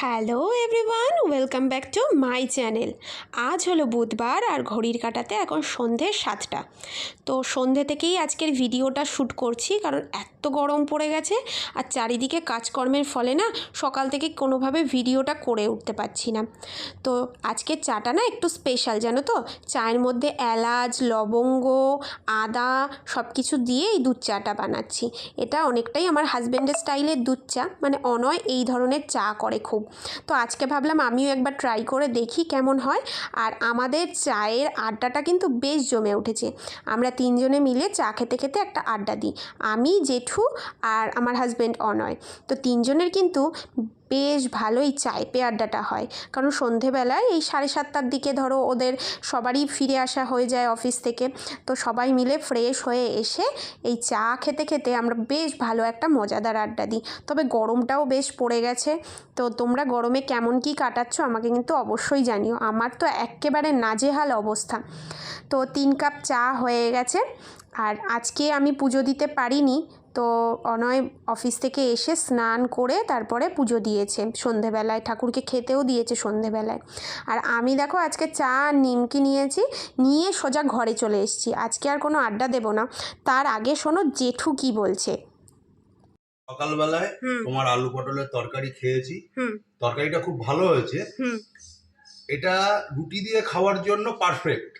Hello everyone welcome back to my channel আজ হলো বুধবার আর ঘড়ির কাটাতে এখন সন্ধে সাতটা। তো সন্ধে থেকেই আজকের ভিডিওটা শ্যুট করছি কারণ এত গরম পড়ে গেছে আর চারিদিকে কাজকর্মের ফলে না সকাল থেকে কোনোভাবে ভিডিওটা করে উঠতে পারছি না। তো আজকের চাটা না একটু স্পেশাল জানো তো? চায়ের মধ্যে এলাচ, লবঙ্গ, আদা সব কিছু দিয়ে এই দুধ চাটা বানাচ্ছি। এটা অনেকটাই আমার হাজব্যান্ডের স্টাইলের দুধ চা। মানে অনয় এই ধরনের চা করে খুব। তো আজকে ভাবলাম আমিও একবার ট্রাই করে দেখি কেমন হয়। আর আমাদের চায়ের আড্ডাটা কিন্তু বেশ জমে উঠেছে। আমরা তিনজনে মিলে চা খেতে খেতে একটা আড্ডা দিই। আমি, জেঠু আর আমার হাজব্যান্ড অনয়। তো তিনজনের কিন্তু বেশ ভালোই চায় পে আড্ডাটা হয়। কারণ সন্ধেবেলায় এই সাড়ে সাতটার দিকে ধরো ওদের সবারই ফিরে আসা হয়ে যায় অফিস থেকে। তো সবাই মিলে ফ্রেশ হয়ে এসে এই চা খেতে খেতে আমরা বেশ ভালো একটা মজাদার আড্ডা দিই। তবে গরমটাও বেশ পড়ে গেছে। তো তোমরা গরমে কেমন কি কাটাচ্ছ আমাকে কিন্তু অবশ্যই জানিও। আমার তো একেবারে নাজেহাল অবস্থা। তো তিন কাপ চা হয়ে গেছে। আর আজকে আমি পুজো দিতে পারিনি। তো অনয় অফিস থেকে এসে স্নান করে তারপরে পুজো দিয়েছে। সন্ধেবেলায় ঠাকুরকে খেতেও দিয়েছে সন্ধেবেলায়। আর আমি দেখো আজকে চা আর নিমকি নিয়েছি নিয়ে সোজা ঘরে চলে এসেছি। আজকে আর কোনো আড্ডা দেবো না। তার আগে শোনো জেঠু কি বলছে। সকালবেলায় তোমার আলু পটলের তরকারি খেয়েছি। তরকারিটা খুব ভালো হয়েছে। এটা রুটি দিয়ে খাওয়ার জন্য পারফেক্ট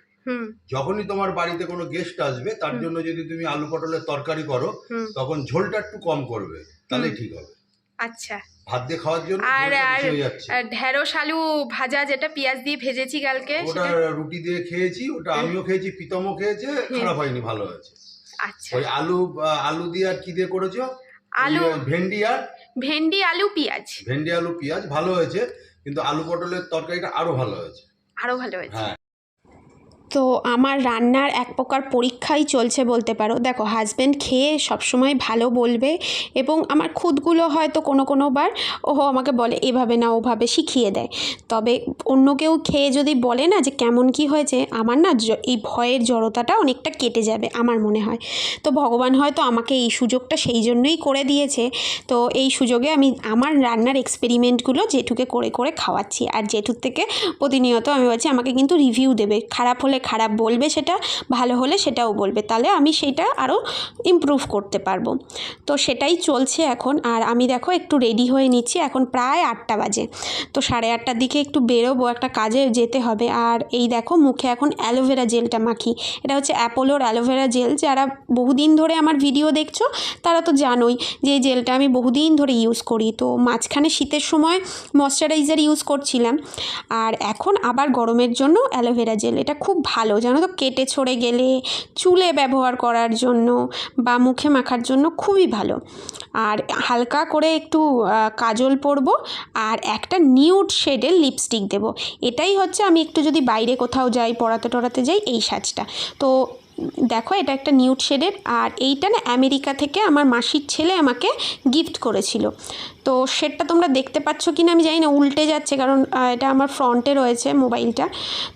যখনই তোমার বাড়িতে কোনো গেস্ট আসবে তার জন্য যদি তুমি আলু পটলের তরকারি করো তখন ঝোলটা একটু কম করবে তাহলে ঠিক হবে। আচ্ছা। ভাত দিয়ে খাওয়ার জন্য আর- আর- ঢেঁড়স আলু ভাজা যেটা পেঁয়াজ দিয়ে ভেজেছি কালকে ওটা রুটি দিয়ে খেয়েছি ওটা আমিও খেয়েছি প্রীতমও খেয়েছে খারাপ হয়নি ভালো হয়েছে। আচ্ছা। ওই আলু আলু দিয়ে আর কি দিয়ে করেছ? আলু ভেন্ডি আর? ভেন্ডি আলু পেঁয়াজ। ভেন্ডি আলু পেঁয়াজ ভালো হয়েছে কিন্তু আলু পটলের তরকারিটা আরও ভালো হয়েছে। আরও ভালো হয়েছে। হ্যাঁ। তো আমার রান্নার এক প্রকার পরীক্ষাই চলছে বলতে পারো। দেখো হাজব্যান্ড খেয়ে সবসময় ভালো বলবে এবং আমার খুদগুলো হয়তো কোনো কোনো বার ও আমাকে বলে, এভাবে না, ওভাবে শিখিয়ে দেয়। তবে অন্য কেউ খেয়ে যদি বলে না যে কেমন কি হয়েছে, আমার না এই ভয়ের জড়তাটা অনেকটা কেটে যাবে আমার মনে হয়। তো ভগবান হয়তো আমাকে এই সুযোগটা সেই জন্যই করে দিয়েছে। তো এই সুযোগে আমি আমার রান্নার এক্সপেরিমেন্টগুলো জেঠুকে করে করে খাওয়াচ্ছি। আর জেঠুর থেকে প্রতিনিয়ত আমি বলছি আমাকে কিন্তু রিভিউ দেবে। খারাপ হলে খারাপ বলবে সেটা, ভালো হলে সেটাও বলবে। তাহলে আমি সেটা আরও ইমপ্রুভ করতে পারব। তো সেটাই চলছে এখন। আর আমি দেখো একটু রেডি হয়ে নিচ্ছি। এখন প্রায় আটটা বাজে। তো সাড়ে আটটার দিকে একটু বেরোবো, একটা কাজে যেতে হবে। আর এই দেখো মুখে এখন অ্যালোভেরা জেলটা মাখি। এটা হচ্ছে অ্যাপোলোর অ্যালোভেরা জেল। যারা বহুদিন ধরে আমার ভিডিও দেখছ, তারা তো জানোই যে এই জেলটা আমি বহুদিন ধরে ইউজ করি। তো মাঝখানে শীতের সময় ময়শ্চারাইজার ইউজ করছিলাম। আর এখন আবার গরমের জন্য অ্যালোভেরা জেল। এটা খুব ভালো, জানো তো? কেটে ছড়ে গেলে চুলে ব্যবহার করার জন্য বা মুখে মাখার জন্য খুবই ভালো। আর হালকা করে একটু কাজল পরব আর একটা নিউড শেডের লিপস্টিক দেব। এটাই হচ্ছে আমি একটু যদি বাইরে কোথাও যাই পড়াতে টড়াতে যাই, এই সাজটা। তো দেখো, এটা একটা নিউড শেডের, আর এইটা না আমেরিকা থেকে আমার মাসির ছেলে আমাকে গিফট করেছিল। তো শেডটা তোমরা দেখতে পাচ্ছ কি না আমি জানি না, উল্টে যাচ্ছে, কারণ এটা আমার ফ্রন্টে রয়েছে মোবাইলটা।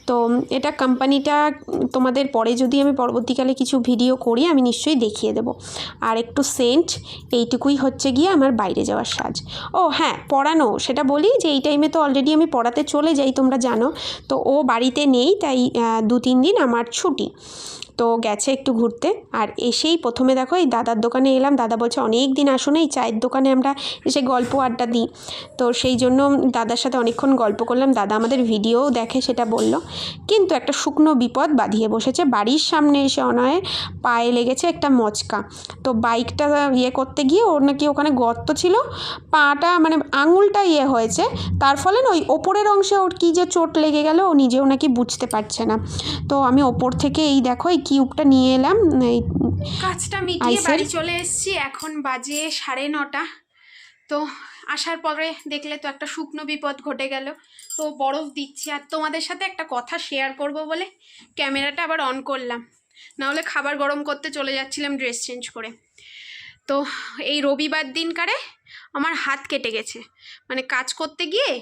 তো এটা কোম্পানিটা, তোমাদের পরে যদি আমি পরবর্তীকালে কিছু ভিডিও করি, আমি নিশ্চয়ই দেখিয়ে দেবো। আর একটু সেন্ট, এইটুকুই হচ্ছে গিয়ে আমার বাইরে যাওয়ার সাজ। ও হ্যাঁ পড়ানো, সেটা বলি যে এই টাইমে তো অলরেডি আমি পড়াতে চলে যাই, তোমরা জানো। তো ও বাড়িতে নেই, তাই দু তিন দিন আমার ছুটি। তো গেছে একটু ঘুরতে। আর এসেই প্রথমে দেখো এই দাদার দোকানে এলাম। দাদা বলছে, অনেক দিন আসো না এই চায়ের দোকানে আমরা এসে গল্প আড্ডা দিই। তো সেই জন্য দাদার সাথে অনেকক্ষণ গল্প করলাম। দাদা আমাদের ভিডিওও দেখে সেটা বলল। কিন্তু একটা শুকনো বিপদ বাঁধিয়ে বসেছে। বাড়ির সামনে এসে অনয়ের পায়ে লেগেছে একটা মচকা। তো বাইকটা ইয়ে করতে গিয়ে ওর নাকি ওখানে গর্ত ছিল। পাটা মানে আঙুলটা ইয়ে হয়েছে। তার ফলে না ওই ওপরের অংশে ওর কী যে চোট লেগে গেল, ও নিজেও নাকি বুঝতে পারছে না। তো আমি ওপর থেকে এই দেখো এই কিউবটা নিয়ে এলাম এই কাজটা মিটিয়ে বাড়ি চলে এসেছি এখন বাজে সাড়ে নটা। তো আসার পরে দেখলে তো একটা শুকনো বিপদ ঘটে গেল। তো বরফ দিচ্ছি আর তোমাদের সাথে একটা কথা শেয়ার করব বলে ক্যামেরাটা আবার অন করলাম। নাহলে খাবার গরম করতে চলে যাচ্ছিলাম ড্রেস চেঞ্জ করে। তো এই রবিবার দিনকারে আমার হাত কেটে গেছে। মানে কাজ করতে গিয়ে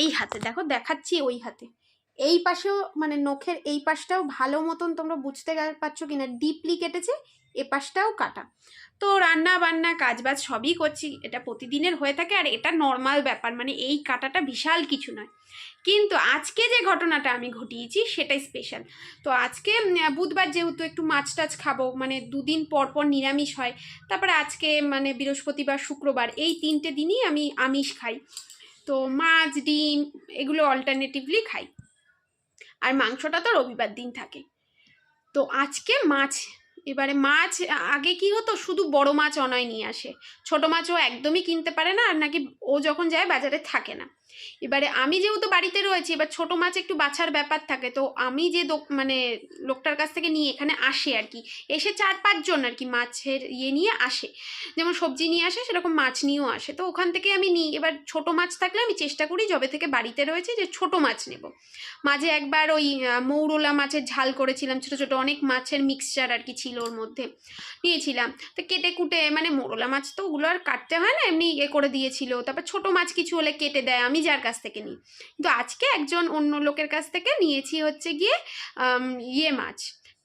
এই হাতে দেখো দেখাচ্ছি ওই হাতে। এই পাশেও মানে নখের এই পাশটাও ভালো মতন তোমরা বুঝতে পারছ কিনা? ডিপলি কেটেছে, এ পাশটাও কাটা। তো রান্না বান্না, কাজবাজ সবই করছি। এটা প্রতিদিনের হয়ে থাকে আর এটা নর্মাল ব্যাপার। মানে এই কাটাটা বিশাল কিছু নয়। কিন্তু আজকে যে ঘটনাটা আমি ঘটিয়েছি, সেটাই স্পেশাল তো আজকে বুধবার যেহেতু একটু মাছ টাছ খাব মানে দুদিন পর পর নিরামিষ হয়, তারপরে আজকে মানে বৃহস্পতিবার, শুক্রবার, এই তিনটে দিনই আমি আমিষ খাই। তো মাছ, ডিম, এগুলো অল্টারনেটিভলি খাই। আর মাংসটা তো রবিবার দিন থাকে। তো আজকে মাছ, এবারে মাছ, আগে কি হতো? শুধু বড় মাছ অনয় নিয়ে আসে। ছোট মাছ ও একদমই কিনতে পারে না, আর নাকি ও যখন যায় বাজারে থাকে না। এবারে আমি যেহেতু বাড়িতে রয়েছি, এবার ছোট মাছ একটু বাছার ব্যাপার থাকে, তো আমি যে মানে লোকটার কাছ থেকে নিয়ে এখানে আসে আর কি। এসে চার পাঁচজন আর কি মাছের ইয়ে নিয়ে আসে। যেমন সবজি নিয়ে আসে, সেরকম মাছ নিয়েও আসে। তো ওখান থেকে আমি নিই। এবার ছোট মাছ থাকলে আমি চেষ্টা করি যবে থেকে বাড়িতে রয়েছে যে ছোট মাছ নেব। মাঝে একবার ওই মৌরলা মাছের ঝাল করেছিলাম, ছোট ছোট অনেক মাছের মিক্সচার আর কি ছিল ওর মধ্যে, নিয়েছিলাম। তো কেটে কুটে মানে মোরলা মাছ তো ওগুলো আর কাটতে হয় না, এমনি এ করে দিয়েছিল। তারপর ছোট মাছ কিছু হলে কেটে দেয়। আমি যার কাছ থেকে নিই। কিন্তু আজকে একজন অন্য লোকের কাছ থেকে নিয়েছি হচ্ছে গিয়ে ইয়ে মাছ,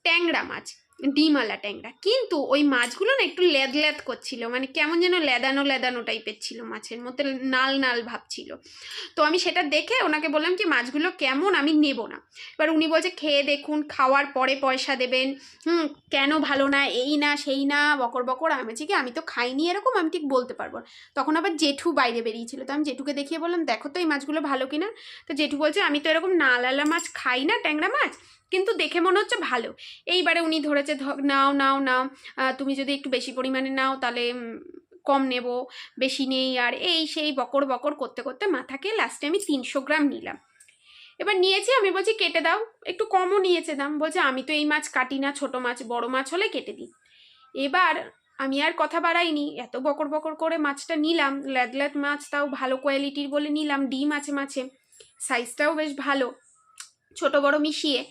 ট্যাংরা মাছ। ডিমালা ট্যাংরা। কিন্তু ওই মাছগুলো না একটু ল্যাদ ল্যাদ করছিল মানে কেমন যেন লেদানো লেদানো টাইপের ছিল মাছের মধ্যে, নাল নাল ভাব ছিল। তো আমি সেটা দেখে ওনাকে বললাম কি, মাছগুলো কেমন আমি নেব না। এবার উনি বলছে, খেয়ে দেখুন, খাওয়ার পরে পয়সা দেবেন। হুম, কেন ভালো না, এই না, সেই না, বকর বকর। আমি বলছি কি, আমি তো খাইনি এরকম, আমি ঠিক বলতে পারব। তখন আবার জেঠু বাইরে বেরিয়েছিল। তো আমি জেঠুকে দেখিয়ে বললাম, দেখো তো এই মাছগুলো ভালো কিনা? তো জেঠু বলছে, আমি তো এরকম নালালা মাছ খাই না, ট্যাংরা মাছ। কিন্তু দেখে মনে হচ্ছে ভালো। এইবারে উনি ধরেছে নাও নাও নাও তুমি যদি একটু বেশি পরিমাণে নাও তাহলে কম নেব, বেশি নেই, আর এই সেই বকর বকর করতে করতে মাথাকে লাস্টে আমি তিনশো গ্রাম নিলাম। এবার নিয়েছি, আমি বলছি কেটে দাও, একটু কমও নিয়েছে দাম, বলছে আমি তো এই মাছ কাটি না, ছোট মাছ, বড় মাছ হলে কেটে দিই। এবার আমি আর কথা বাড়াইনি, এত বকর বকর করে মাছটা নিলাম, ল্যাদ ল্যাদ মাছ তাও ভালো কোয়ালিটির বলে নিলাম, ডিম আছে মাছে সাইজটাও বেশ ভালো, ছোট বড় মিশিয়ে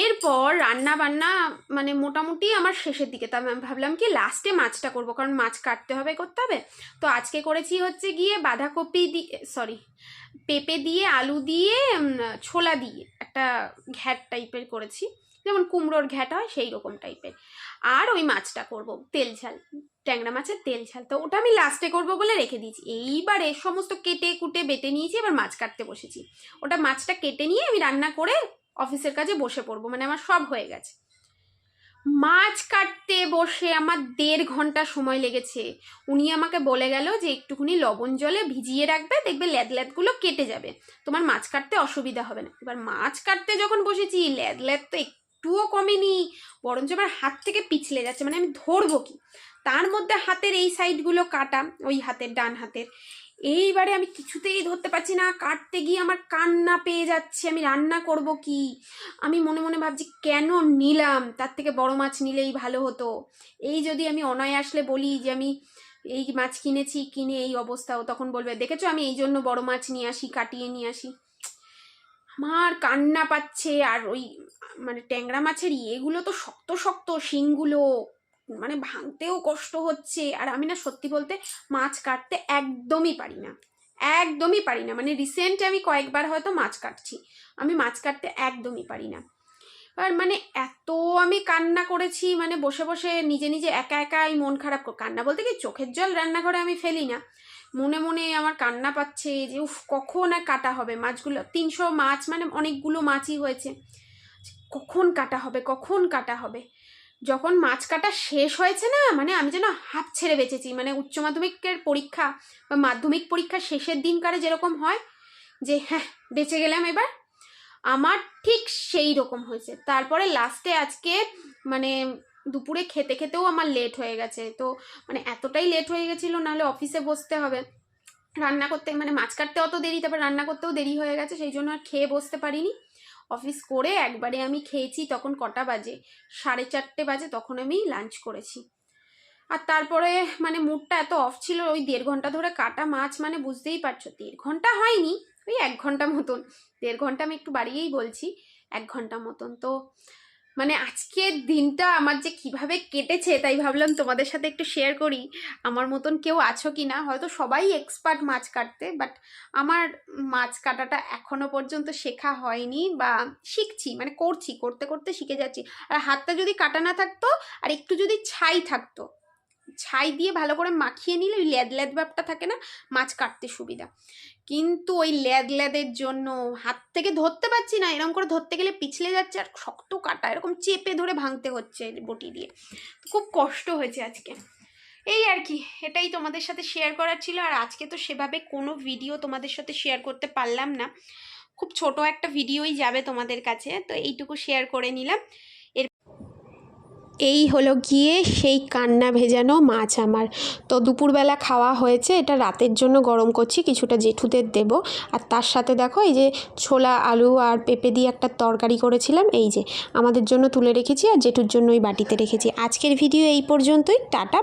এরপর রান্না বান্না মানে মোটামুটি আমার শেষের দিকে। তা ভাবলাম কি লাস্টে মাছটা করব, কারণ মাছ কাটতে হবে, করতে হবে। তো আজকে করেছি হচ্ছে গিয়ে বাঁধাকপি দিয়ে সরি পেঁপে দিয়ে, আলু দিয়ে ছোলা দিয়ে একটা ঘ্যাট টাইপের করেছি। যেমন কুমড়োর ঘ্যাট হয় সেই রকম টাইপের আর ওই মাছটা করব, তেল ঝাল, ট্যাংরা মাছের তেল ঝাল। তো ওটা আমি লাস্টে করব বলে রেখে দিয়েছি। এইবারে সমস্ত কেটে কুটে বেটে নিয়েছি, এবার মাছ কাটতে বসেছি। ওটা মাছটা কেটে নিয়ে আমি রান্না করে অফিসের কাজে বসে পড়ব মানে আমার সব হয়ে গেছে। মাছ কাটতে বসে আমার দেড় ঘণ্টা সময় লেগেছে। উনি আমাকে বলে গেল যে একটুখানি লবণ জলে ভিজিয়ে রাখবে, দেখবে ল্যাদ ল্যাদগুলো কেটে যাবে। তোমার মাছ কাটতে অসুবিধা হবে না। এবার মাছ কাটতে যখন বসেছি ল্যাদ ল্যাদ তো একটুও কমেনি, বরঞ্চ আমার হাত থেকে পিছলে যাচ্ছে মানে আমি ধরবো কি? তার মধ্যে হাতের এই সাইডগুলো কাটা, ওই হাতের ডান হাতের। এইবারে আমি কিছুতেই ধরতে পারছি না। কাটতে গিয়ে আমার কান্না পেয়ে যাচ্ছে। আমি রান্না করব কি? আমি মনে মনে ভাবছি, কেন নিলাম? তার থেকে বড় মাছ নিলেই ভালো হতো। এই যদি আমি অনয় আসলে বলি যে আমি এই মাছ কিনেছি, কিনে এই অবস্থাও তখন বলবে, দেখেছ, আমি এই জন্য বড় মাছ নিয়ে আসি, কাটিয়ে নিয়ে আসি। আমার কান্না পাচ্ছে। আর ওই মানে ট্যাংরা মাছের ইয়েগুলো তো শক্ত শক্ত শিংগুলো। মানে ভাঙতেও কষ্ট হচ্ছে। আর আমি না সত্যি বলতে মাছ কাটতে একদমই পারি না। একদমই পারি না। মানে রিসেন্ট আমি কয়েকবার হয়তো মাছ কাটছি। আমি মাছ কাটতে একদমই পারি না। আর মানে এত আমি কান্না করেছি মানে বসে বসে নিজে নিজে একা একাই মন খারাপ কান্না বলতে কি চোখের জল রান্নাঘরে আমি ফেলি না। মনে মনে আমার কান্না পাচ্ছে যে, উফ, কখন আর কাটা হবে মাছগুলো? তিনশো মাছ মানে অনেকগুলো মাছই হয়েছে। কখন কাটা হবে? কখন কাটা হবে? যখন মাছ কাটা শেষ হয়েছে না মানে আমি যেন হাফ ছেড়ে বেঁচেছি মানে উচ্চ মাধ্যমিকের পরীক্ষা বা মাধ্যমিক পরীক্ষা শেষের দিনকারে যেরকম হয়, যে হ্যাঁ বেঁচে গেলাম এবার, আমার ঠিক সেই রকম হয়েছে। তারপরে লাস্টে আজকে মানে দুপুরে খেতে খেতেও আমার লেট হয়ে গেছে। তো মানে এতটাই লেট হয়ে গেছিল, নাহলে অফিসে বসতে হবে। রান্না করতে মানে মাছ কাটতে অত দেরি, তারপর রান্না করতেও দেরি হয়ে গেছে, সেই জন্য আর খেয়ে বসতে পারিনি। অফিস করে একবারে আমি খেয়েছি তখন কটা বাজে? সাড়ে চারটে বাজে তখন আমি লাঞ্চ করেছি। আর তারপরে মানে মুডটা এত অফ ছিল, ওই দেড় ঘণ্টা ধরে কাটা মাছ মানে বুঝতেই পারছ, দেড় ঘণ্টা হয়নি, ওই এক ঘণ্টা মতন। দেড় ঘণ্টা আমি একটু বাড়িয়েই বলছি, এক ঘণ্টা মতন। তো মানে আজকের দিনটা আমার যে কীভাবে কেটেছে তাই ভাবলাম তোমাদের সাথে একটু শেয়ার করি। আমার মতন কেউ আছো কি না হয়তো সবাই এক্সপার্ট মাছ কাটতে বাট আমার মাছ কাটাটা এখনও পর্যন্ত শেখা হয়নি বা শিখছি মানে করছি, করতে করতে শিখে যাচ্ছি। আর হাতটা যদি কাটা না থাকতো, আর একটু যদি ছাই থাকতো ছাই দিয়ে ভালো করে মাখিয়ে নিলে ওই ল্যাদ ল্যাদ ব্যাপটা থাকে না? মাছ কাটতে সুবিধা। কিন্তু ওই ল্যাদ ল্যাদের জন্য হাত থেকে ধরতে পারছি না, এরকম করে ধরতে গেলে পিছলে যাচ্ছে আর শক্ত কাটা, এরকম চেপে ধরে ভাঙতে হচ্ছে বটি দিয়ে। খুব কষ্ট হয়েছে আজকে। এই আর কি, এটাই তোমাদের সাথে শেয়ার করার ছিল। আর আজকে তো সেভাবে কোনো ভিডিও তোমাদের সাথে শেয়ার করতে পারলাম না। খুব ছোট একটা ভিডিওই যাবে তোমাদের কাছে, তো এইটুকু শেয়ার করে নিলাম। এই হলো গিয়ে সেই কান্না ভেজানো মাছ আমার। তো দুপুরবেলা খাওয়া হয়েছে, এটা রাতের জন্য গরম করছি, কিছুটা জেঠুদের দেব। আর তার সাথে দেখো এই যে ছোলা, আলু আর পেঁপে দিয়ে একটা তরকারি করেছিলাম, এই যে। আমাদের জন্য তুলে রেখেছি আর জেঠুর জন্য ওই বাটিতে রেখেছি। আজকের ভিডিও এই পর্যন্তই, টাটা